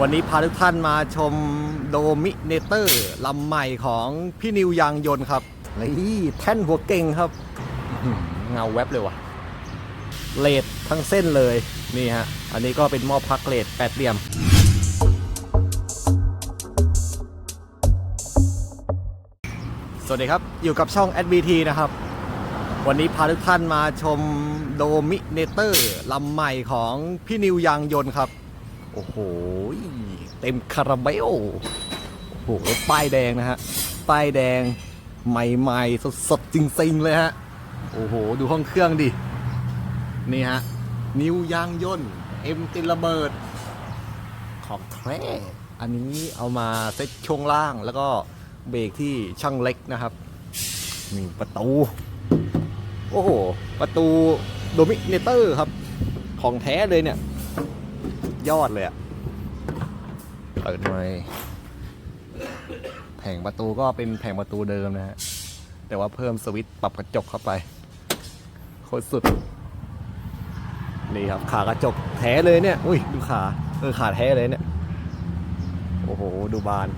วันนี้พาทุกท่านมาชมโดมิเนเตอร์ลำใหม่ของพี่นิวยางยนต์ครับนี่แท่นหัวเก่งครับอื้อหือเงาแวบเลยว่ะเลดทั้งเส้นเลยนี่ฮะ อันนี้ก็เป็นหม้อพักเลดแปดเหลี่ยม สวัสดีครับ อยู่กับช่อง SBT นะครับ วันนี้พาทุกท่านมาชมโดมิเนเตอร์ลำใหม่ของพี่นิวยางยนต์ครับ โอ้โห เต็มคาราเบล โอ้โห ป้ายแดงนะฮะ ป้ายแดงใหม่ๆ สดๆ จริงๆ เลยฮะ โอ้โห ดูห้องเครื่องดิ นี่ฮะ นิวยางยนต์เอ็มติระเบิด ของแท้อันนี้เอามาเซ็ตช่วงล่างแล้วก็เบรกที่ช่างเล็กนะครับนี่ประตู โอ้โห ประตูโดมิเนเตอร์ครับ ของแท้เลยเนี่ย ยอดเลยอะเปิดหน่อยแผงประตูก็เป็นแผงประตูเดิมนะฮะ แต่ว่าเพิ่มสวิตช์ปรับกระจกเข้าไป โคตรสุด นี่ครับ ขากระจกแท้เลยเนี่ย อุ้ย ดูขา เออ ขาแท้เลยเนี่ย โอ้โห ดูบาน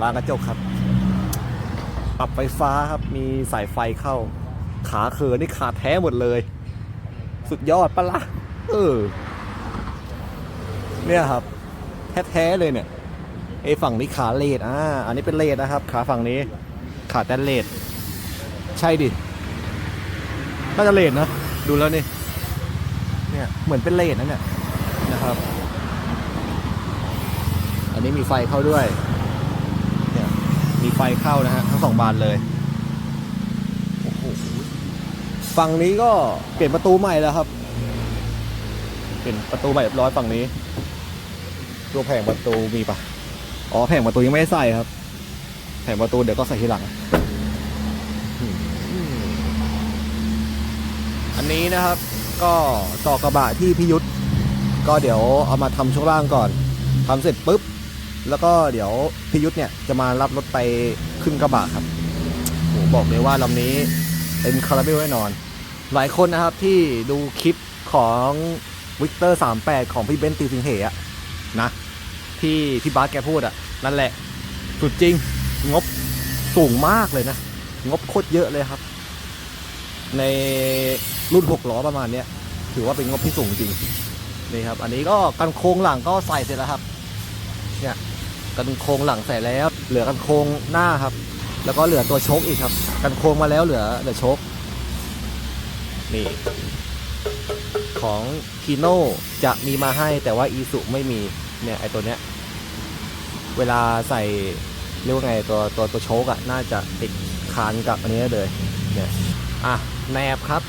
บานกระจกครับ ปรับไฟฟ้าครับ มีสายไฟเข้า ขาเขินนี่ขาแท้หมดเลย สุดยอดปะละ่ะเออ เนี่ยครับแท้ๆเลยเนี่ยไอฝั่งนี้ขาเลดอ่าอันนี้เป็นเลดนะครับ ขาฝั่งนี้ ขาแต่เลดใช่ดิน่าจะเลดนะดูแล้วนี่เนี่ยเหมือนเป็นเลดนั่นเนี่ยนะครับ อันนี้มีไฟเข้าด้วยเนี่ยมีไฟเข้านะฮะทั้งสองบานเลยโอ้โหฝั่งนี้ก็เปลี่ยนประตูใหม่แล้วครับ เปลี่ยนประตูใหม่เรียบร้อยฝั่งนี้ ตัวแผงประตูมีปะอ๋อแผงประตูยังไม่ได้ใส่ครับ แผงประตูเดี๋ยวก็ใส่ทีหลัง อันนี้นะครับ ก็ต่อกระบะที่พิยุทธก็เดี๋ยวเอามาทำช่วงล่างก่อนทำเสร็จปุ๊บ แล้วก็เดี๋ยวพิยุทธเนี่ยจะมารับรถไปขึ้นกระบะครับโหบอกเลยว่าลำนี้เต็มคาราเบลแน่นอน หลายคนนะครับที่ดูคลิปของวิกเตอร์38 ของพี่เบนซ์ตีสิงเหอะ นะ ที่พี่บาสแกพูดอะนั่นแหละ สุดจริง งบสูงมากเลยนะ งบโคตรเยอะเลยครับ ในรุ่น6ล้อประมาณเนี้ยถือว่าเป็นงบที่สูงจริงนี่ครับ อันนี้ก็กันโครงหลังก็ใส่เสร็จแล้วครับ เนี่ยกันโครงหลังใส่แล้ว เหลือกันโครงหน้าครับ แล้วก็เหลือตัวโชคอีกครับ กันโครงมาแล้วเหลือเหลือโชคนี่ ของคีโน่จะมีมาให้แต่ว่าอีสุไม่มีเนี่ยไอตัวเนี้ยเวลาใส่เรียกว่าไงตัวตัวตัวโชคอะน่าจะติดคานกับอันนี้เลยเนี่ยอะแหนบครับ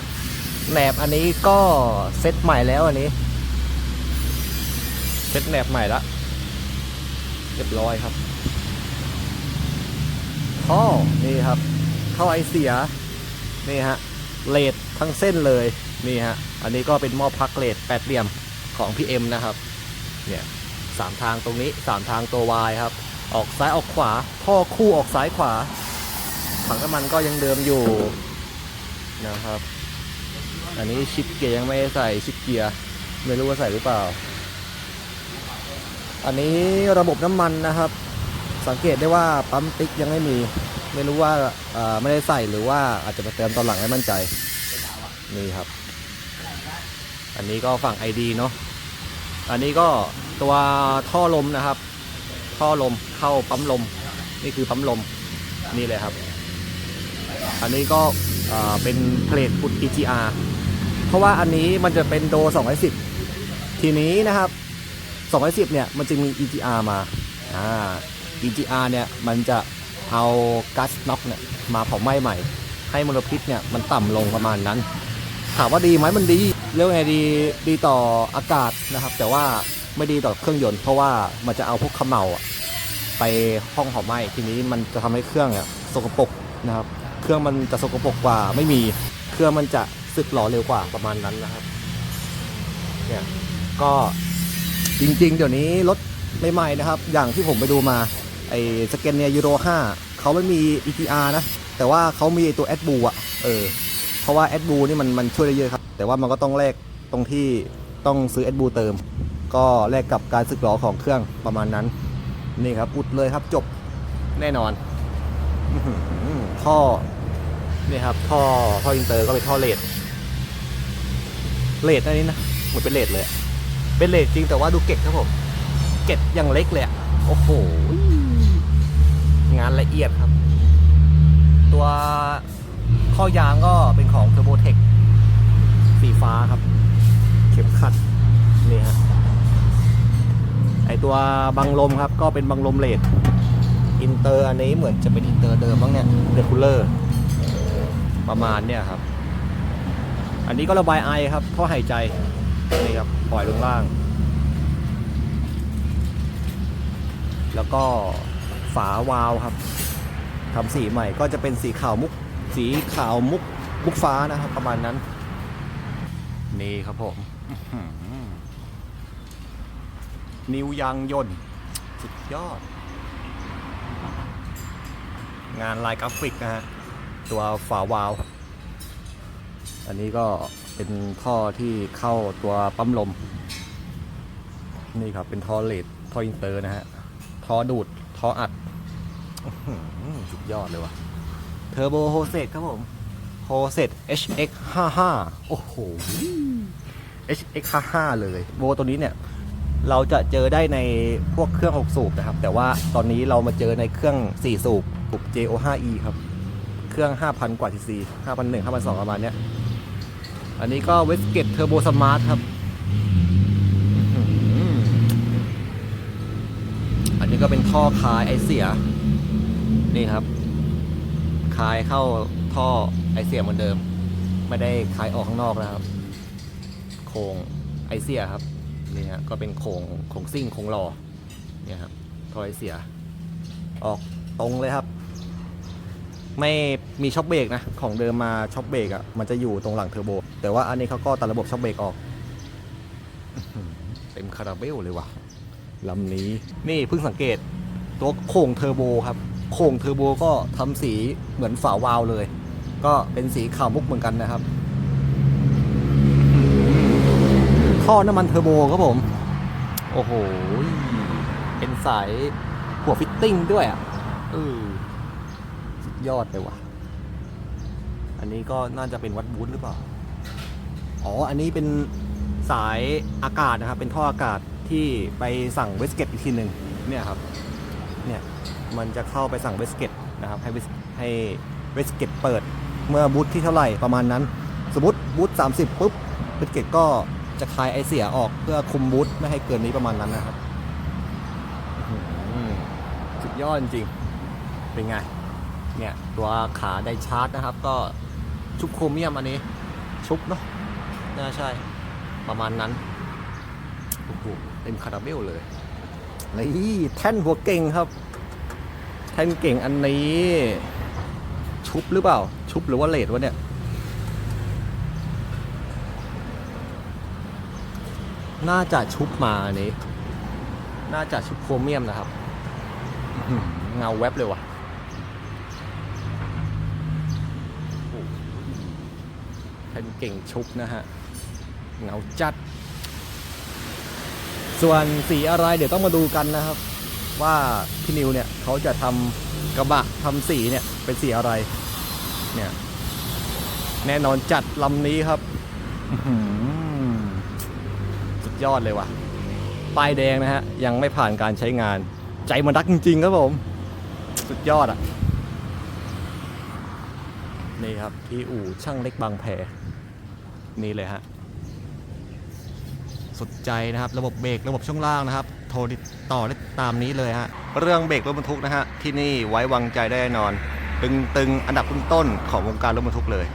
แหนบอันนี้ก็เซตใหม่แล้วอันนี้เซตแหนบใหม่ละเรียบร้อยครับท่อนี่ครับท่อไอเสียนี่ฮะเลดทั้งเส้นเลย นี่ฮะ อันนี้ก็เป็นหม้อพักเลดแปดเหลี่ยมของพี่เอ็มนะครับ เนี่ยสามทางตรงนี้สามทางตัววายครับ ออกซ้ายออกขวา ท่อคู่ออกซ้ายขวา ถังน้ำมันก็ยังเดิมอยู่นะครับ อันนี้ชิปเกียร์ยังไม่ใส่ชิปเกียร์ไม่รู้ว่าใส่หรือเปล่า อันนี้ระบบน้ำมันนะครับ สังเกตได้ว่าปั๊มติ๊กยังไม่มี ไม่รู้ว่าไม่ได้ใส่หรือว่าอาจจะมาเติมตอนหลังให้มั่นใจนี่ครับ อันนี้ก็ฝั่ง ID เนาะอันนี้ก็ตัวท่อลมนะครับ ท่อลมเข้าปั๊มลม นี่คือปั๊มลมนี่เลยครับ อันนี้ก็เป็นเพลทพุท EGR เพราะว่าอันนี้มันจะเป็นโด 210 ทีนี้นะครับ 210 เนี่ยมันจะมี EGR มาอ่า EGR เนี่ยมันจะเอาก๊าซน็อกเนี่ยมาเผาไหม้ใหม่ ให้มลพิษเนี่ยมันต่ำลงประมาณนั้น ถามว่าดีไหมมันดี เรียกว่าไงดีดีต่ออากาศนะครับ แต่ว่าไม่ดีต่อเครื่องยนต์เพราะว่ามันจะเอาพวกขมเมาอะไปห้องเผาไหม้ทีนี้มันจะทำให้เครื่องเนี่ยสกปรกนะครับ เครื่องมันจะสกปรกกว่าไม่มีเครื่องมันจะสึกหรอเร็วกว่าประมาณนั้นนะครับเนี่ยก็จริงๆ เดี๋ยวนี้รถใหม่ๆนะครับ อย่างที่ผมไปดูมาไอ้สเกนเนียยูโร5เขาไม่มี EGR นะ แต่ว่าเขามีไอ้ตัว a d b l u อะเออ เพราะว่า a d b l u นี่มันมันช่วยได้เยอะครับ แต่ว่ามันก็ต้องแลกตรงที่ต้องซื้อ a d b l u เติม ก็แลกกับการสึกหรอของเครื่องประมาณนั้น นี่ครับอุดเลยครับจบแน่นอนท่อนี่ครับท่อท่ออินเตอร์ก็เป็นท่อเลดเลดอันนี้นะเหมือนเป็นเลดเลย เป็นเลดจริงแต่ว่าดูเก็ดครับผม เก็ดอย่างเล็กเลยอะโอ้โหงานละเอียดครับ ตัว ข้อยางก็เป็นของ t u r b o t e c h สีฟ้าครับ เข็มขัด นี่ฮะไอตัวบังลมครับก็เป็นบังลมเลดอินเตอร์อันนี้เหมือนจะเป็นอินเตอร์เดิมบ้างเนี่ยเดคูลเลอร์ประมาณเนี่ยครับ อันนี้ก็ระบายไอครับท่อหายใจนี่ครับปล่อยลงล่าง แล้วก็ฝาวาล์วครับทำสีใหม่ก็จะเป็นสีขาวมุก สีขาวมุกมุกฟ้านะครับ ประมาณนั้น นี่ครับผมอื้อหือนิวยางยนต์ สุดยอด งานลายกราฟิกนะฮะ ตัวฝาวาล์วครับอันนี้ก็เป็นท่อที่เข้าตัวปั๊มลม นี่ครับเป็นท่อเลดท่ออินเตอร์นะฮะท่อดูดท่ออัดอื้อหือสุดยอดเลยว่ะ เทอร์โบโฮเซตครับผมโฮเซต HX 55โอ้โห HX 55เลยโบตัวนี้เนี่ยเราจะเจอได้ในพวกเครื่อง 6 สูบนะครับ แต่ว่าตอนนี้เรามาเจอในเครื่อง 4 สูบปุบ JO5E ครับ เครื่อง 5,000 กว่า cc 5,001 5,002ประมาณเนี้ยอันนี้ก็ Westgate Turbo Smart ครับอันนี้ก็เป็นท่อคายไอเสีย นี่ครับ คายเข้าท่อไอเสียเหมือนเดิม ไม่ได้คายออกข้างนอกนะครับ โครงไอเสียครับนี่ฮะก็เป็นโครงโครงซิ่งโครงหล่อเนี่ยครับท่อไอเสีย ออกตรงเลยครับ ไม่มีช็อคเบรกนะของเดิมมาช็อคเบรกอะ่ะมันจะอยู่ตรงหลังเทอร์โบ แต่ว่าอันนี้เขาก็ตัดระบบช็อคเบรกออกเต็มคาราเบลเลยว่ะลำนี้นี่เพิ่งสังเกตตัวโค้งเทอร์โบครับ โค้งเทอร์โบก็ทำสีเหมือนฝาวาล์วเลย ก็เป็นสีขาวมุกเหมือนกันนะครับท่อน้ำมันเทอร์โบครับผม โอ้โห เป็นสายหัวฟิตติ้งด้วยอะเออยอดเลยว่ะ อันนี้ก็น่าจะเป็นวัดบูธหรือเปล่า อ๋อ อันนี้เป็นสายอากาศนะครับ เป็นท่ออากาศที่ไปสั่งเวสเกตอีกทีหนึ่งเนี่ยครับ เนี่ย มันจะเข้าไปสั่งเวสเกตนะครับให้ให้เวสเกตเปิดเมื่อบูธที่เท่าไหร่ประมาณนั้น สมมติบูธ30ปุ๊บเวสเกตก็จะคลายไอเสียออกเพื่อคุมบูธไม่ให้เกินนี้ประมาณนั้นนะครับสุดยอดจริงเป็นไงเนี่ยตัวขาไดชาร์จนะครับ ก็ชุบโครเมียมอันนี้ ชุบเนาะน่าใช่ประมาณนั้นโอ้โหเต็มคาราเบลเลยนี่แท่นหัวเก่งครับ แท่นเก่งอันนี้ ชุบหรือเปล่า ชุบหรือว่าเลดวะเนี่ย น่าจะชุบมาอันนี้ น่าจะชุบโครเมียมนะครับ เงาแวบเลยว่ะแท่นเก่งชุบนะฮะ เงาจัด ส่วนสีอะไรเดี๋ยวต้องมาดูกันนะครับ ว่าพี่นิวเนี่ยเขาจะทำกระบะทำสีเนี่ยเป็นสีอะไร เนี่ยแน่นอนจัดลำนี้ครับสุดยอดเลยว่ะป้ายแดงนะฮะ ยังไม่ผ่านการใช้งาน ใจมันรักจริงๆครับผม สุดยอดอะ นี่ครับ ที่อู่ช่างเล็กบางแพนี่เลยฮะสนใจนะครับ ระบบเบรกระบบช่วงล่างนะครับ โทรติดต่อได้ตามนี้เลยฮะ เรื่องเบรกรถบรรทุกนะฮะ ที่นี่ไว้วางใจได้แน่นอน ตึงๆ อันดับต้นๆของวงการรถบรรทุกเลย